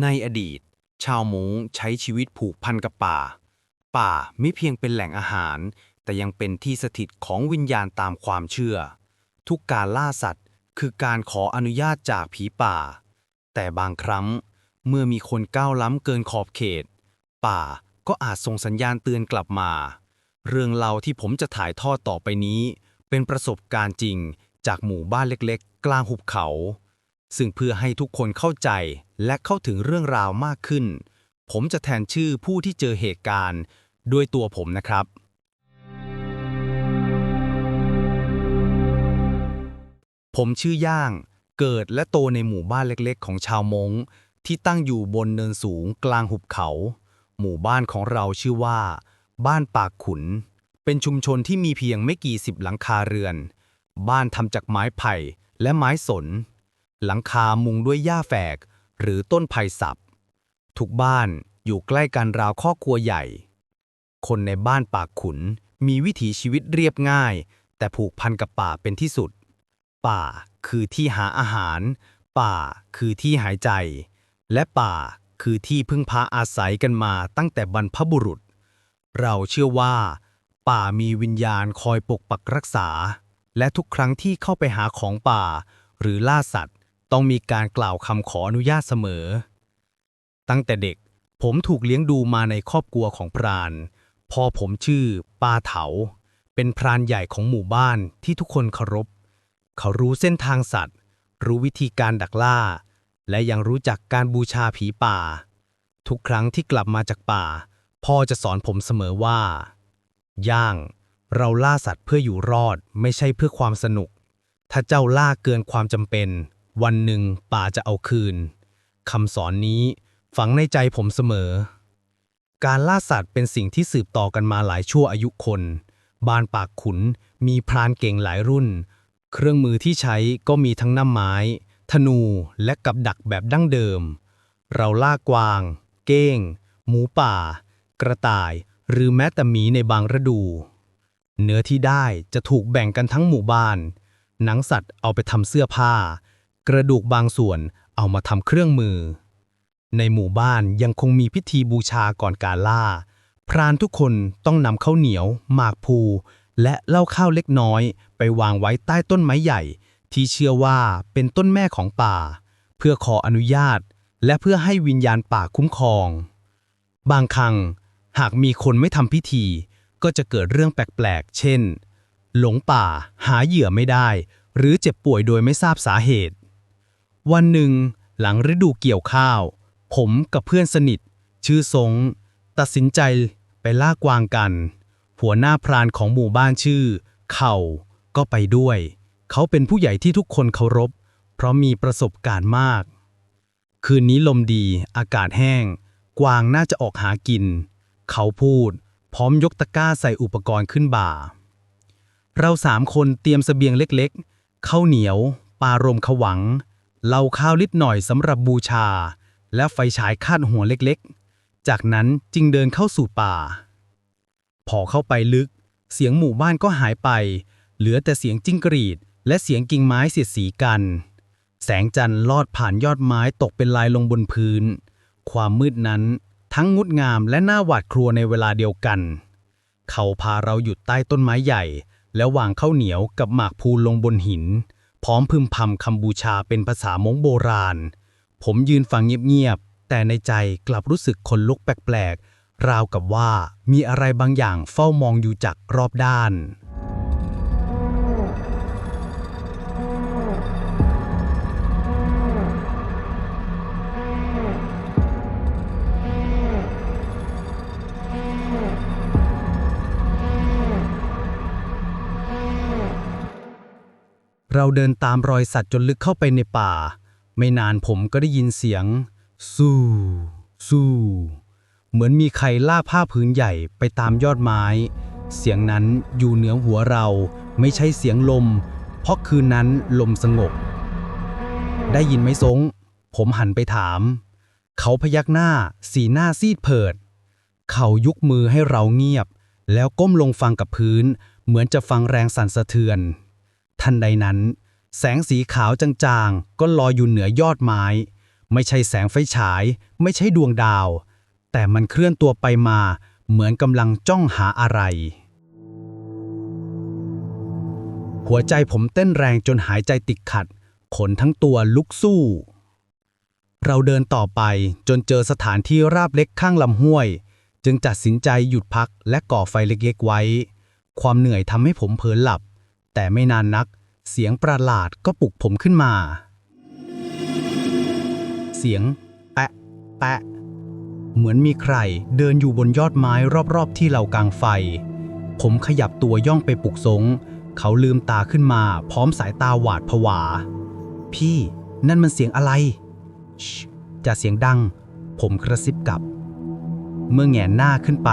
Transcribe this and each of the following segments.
ในอดีต ชาวมงใช้ชีวิตผูกพันกับป่า ป่าไม่เพียงเป็นแหล่งอาหาร แต่ยังเป็นที่สถิตของวิญญาณตามความเชื่อ ทุกการล่าสัตว์คือการขออนุญาตจากผีป่า แต่บางครั้ง เมื่อมีคนก้าวล้ำเกินขอบเขต ป่าก็อาจส่งสัญญาณเตือนกลับมา เรื่องเล่าที่ผมจะถ่ายทอดต่อไปนี้ เป็นประสบการณ์จริงจากหมู่บ้านเล็กๆ กลางหุบเขา ซึ่งเพื่อให้ทุกคนเข้าใจและเข้าถึงเรื่องราวมากขึ้น ผมจะแทนชื่อผู้ที่เจอเหตุการณ์ด้วยตัวผมนะครับ ผมชื่อย่าง เกิดและโตในหมู่บ้านเล็กๆ ของชาวมงที่ตั้งอยู่บนเนินสูงกลางหุบเขา หมู่บ้านของเราชื่อว่า บ้านปากขุน เป็นชุมชนที่มีเพียงไม่กี่สิบหลังคาเรือน บ้านทำจากไม้ไผ่และไม้สน หลังคามุงด้วยหญ้าแฝก หรือต้นไผ่สับ ทุกบ้านอยู่ใกล้กันราวครอครัวใหญ่ คนในบ้านปากขุนมีวิถีชีวิตเรียบง่าย แต่ผูกพันกับป่าเป็นที่สุด ป่าคือที่หาอาหาร ป่าคือที่หายใจ และป่าคือที่พึ่งพาอาศัยกันมาตั้งแต่บรรพบุรุษ เราเชื่อว่า ป่ามีวิญญาณคอยปกปักรักษา และทุกครั้งที่เข้าไปหาของป่า หรือล่าสัตว์ ต้องมีการกล่าวคำขออนุญาตเสมอ ตั้งแต่เด็กผมถูกเลี้ยงดูมาในครอบครัวของพรานพ่อผมชื่อปาเถา เป็นพรานใหญ่ของหมู่บ้านที่ทุกคนเคารพ เขารู้เส้นทางสัตว์ รู้วิธีการดักล่า และยังรู้จักการบูชาผีป่า ทุกครั้งที่กลับมาจากป่า พ่อจะสอนผมเสมอว่า ย่าง เราล่าสัตว์เพื่ออยู่รอดไม่ใช่เพื่อความสนุก ถ้าเจ้าล่าเกินความจำเป็น วันหนึ่งป่าจะเอาคืนคำสอนนี้ฝังในใจผมเสมอ การล่าสัตว์เป็นสิ่งที่สืบต่อกันมาหลายชั่วอายุคนบ้านปากขุนมีพรานเก่งหลายรุ่น เครื่องมือที่ใช้ก็มีทั้งน้ำไม้ ธนูและกับดักแบบดั้งเดิม เราล่ากวาง เก้ง หมูป่า กระต่าย หรือแม้แต่หมีในบางฤดู เนื้อที่ได้จะถูกแบ่งกันทั้งหมู่บ้าน หนังสัตว์เอาไปทำเสื้อผ้า กระดูกบางส่วนเอามาทำเครื่องมือ ในหมู่บ้านยังคงมีพิธีบูชาก่อนการล่า พรานทุกคนต้องนำข้าวเหนียว หมากภู และเหล้าข้าวเล็กน้อย ไปวางไว้ใต้ต้นไม้ใหญ่ ที่เชื่อว่าเป็นต้นแม่ของป่า เพื่อขออนุญาต และเพื่อให้วิญญาณป่าคุ้มครอง บางครั้งหากมีคนไม่ทำพิธี ก็จะเกิดเรื่องแปลกๆ เช่น หลงป่าหาเหยื่อไม่ได้ หรือเจ็บป่วยโดยไม่ทราบสาเหตุ วันหนึ่ง หลังฤดูเกี่ยวข้าว ผมกับเพื่อนสนิท ชื่อสง ตัดสินใจไปล่ากวางกัน หัวหน้าพรานของหมู่บ้านชื่อ เข่า ก็ไปด้วย เขาเป็นผู้ใหญ่ที่ทุกคนเคารพ เพราะมีประสบการณ์มาก คืนนี้ลมดี อากาศแห้ง กวางน่าจะออกหากิน เขาพูด พร้อมยกตะกร้าใส่อุปกรณ์ขึ้นบ่า เราสามคนเตรียมเสบียงเล็กๆข้าวเหนียว ปลารมขวัง เหล้าข้าวลิดหน่อยสำหรับบูชา และไฟฉายคาดหัวเล็กๆ จากนั้นจึงเดินเข้าสู่ป่า พอเข้าไปลึก เสียงหมู่บ้านก็หายไป เหลือแต่เสียงจิ้งกรีด และเสียงกิ่งไม้เสียดสีกัน แสงจันทร์ลอดผ่านยอดไม้ตกเป็นลายลงบนพื้น ความมืดนั้นทั้งงดงามและน่าหวาดกลัวในเวลาเดียวกัน เขาพาเราหยุดใต้ต้นไม้ใหญ่ แล้ววางข้าวเหนียวกับหมากพูลงบนหิน พร้อมพึมพำคำบูชาเป็นภาษามงโบราณ ผมยืนฟังเงียบๆ แต่ในใจกลับรู้สึกขนลุกแปลกๆ ราวกับว่ามีอะไรบางอย่างเฝ้ามองอยู่จากรอบด้าน เราเดินตามรอยสัตว์จนลึกเข้าไปในป่า ไม่นานผมก็ได้ยินเสียง สู้ สู้ เหมือนมีใครล่าผ้าพื้นใหญ่ไปตามยอดไม้ เสียงนั้นอยู่เหนือหัวเราไม่ใช่เสียงลม เพราะคืนนั้นลมสงบ ได้ยินไหมซงผมหันไปถาม เขาพยักหน้า สีหน้าซีดเผิด เขายุกมือให้เราเงียบ แล้วก้มลงฟังกับพื้น เหมือนจะฟังแรงสั่นสะเทือน ทันใดนั้น แสงสีขาวจางๆ ก็ลอยอยู่เหนือยอดไม้ ไม่ใช่แสงไฟฉาย ไม่ใช่ดวงดาว แต่มันเคลื่อนตัวไปมาเหมือนกำลังจ้องหาอะไร หัวใจผมเต้นแรงจนหายใจติดขัด ขนทั้งตัวลุกสู้ เราเดินต่อไปจนเจอสถานที่ราบเล็กข้างลำห้วย จึงตัดสินใจหยุดพักและก่อไฟเล็กๆไว้ ความเหนื่อยทำให้ผมเผลอหลับ แต่ไม่นานนัก เสียงประหลาดก็ปลุกผมขึ้นมา เสียง แปะ แปะ เหมือนมีใครเดินอยู่บนยอดไม้รอบๆ ที่เรากางไฟ ผมขยับตัวย่องไปปลุกสง เขาลืมตาขึ้นมา พร้อมสายตาหวาดผวา พี่นั่นมันเสียงอะไรชจะเสียงดัง ผมกระซิบกลับ เมื่อแหงนหน้าขึ้นไป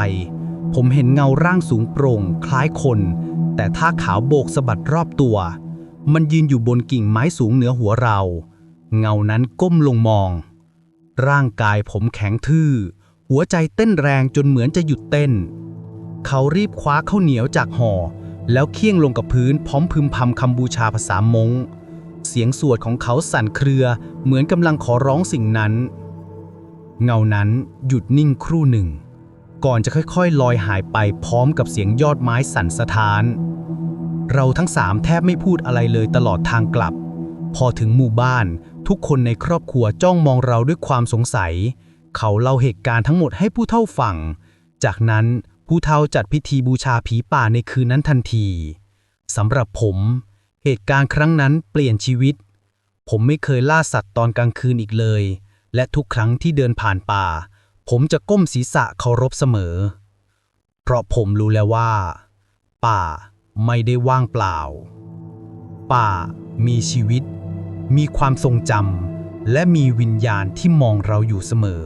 ผมเห็นเงาร่างสูงโปร่ง คล้ายคน แต่ท่าขาวโบกสะบัดรอบตัว มันยืนอยู่บนกิ่งไม้สูงเหนือหัวเรา เงานั้นก้มลงมอง ร่างกายผมแข็งทื่อ หัวใจเต้นแรงจนเหมือนจะหยุดเต้น เขารีบคว้าข้าวเหนียวจากห่อ แล้วเคี่ยงลงกับพื้นพร้อมพึมพำคำบูชาภาษามงเสียงสวดของเขาสั่นเครือเหมือนกำลังขอร้องสิ่งนั้น เงานั้นหยุดนิ่งครู่หนึ่ง ก่อนจะค่อยๆ ลอยหายไปพร้อมกับเสียงยอดไม้สั่นสะท้าน เราทั้งสามแทบไม่พูดอะไรเลยตลอดทางกลับ พอถึงหมู่บ้าน ทุกคนในครอบครัวจ้องมองเราด้วยความสงสัย เขาเล่าเหตุการณ์ทั้งหมดให้ผู้เฒ่าฟัง จากนั้นผู้เฒ่าจัดพิธีบูชาผีป่าในคืนนั้นทันทีสำหรับผม เหตุการณ์ครั้งนั้นเปลี่ยนชีวิต ผมไม่เคยล่าสัตว์ตอนกลางคืนอีกเลย และทุกครั้งที่เดินผ่านป่า ผมจะก้มศีรษะเคารพเสมอ เพราะผมรู้แล้วว่า ป่า ไม่ได้ว่างเปล่า ป่ามีชีวิต มีความทรงจำและมีวิญญาณที่มองเราอยู่เสมอ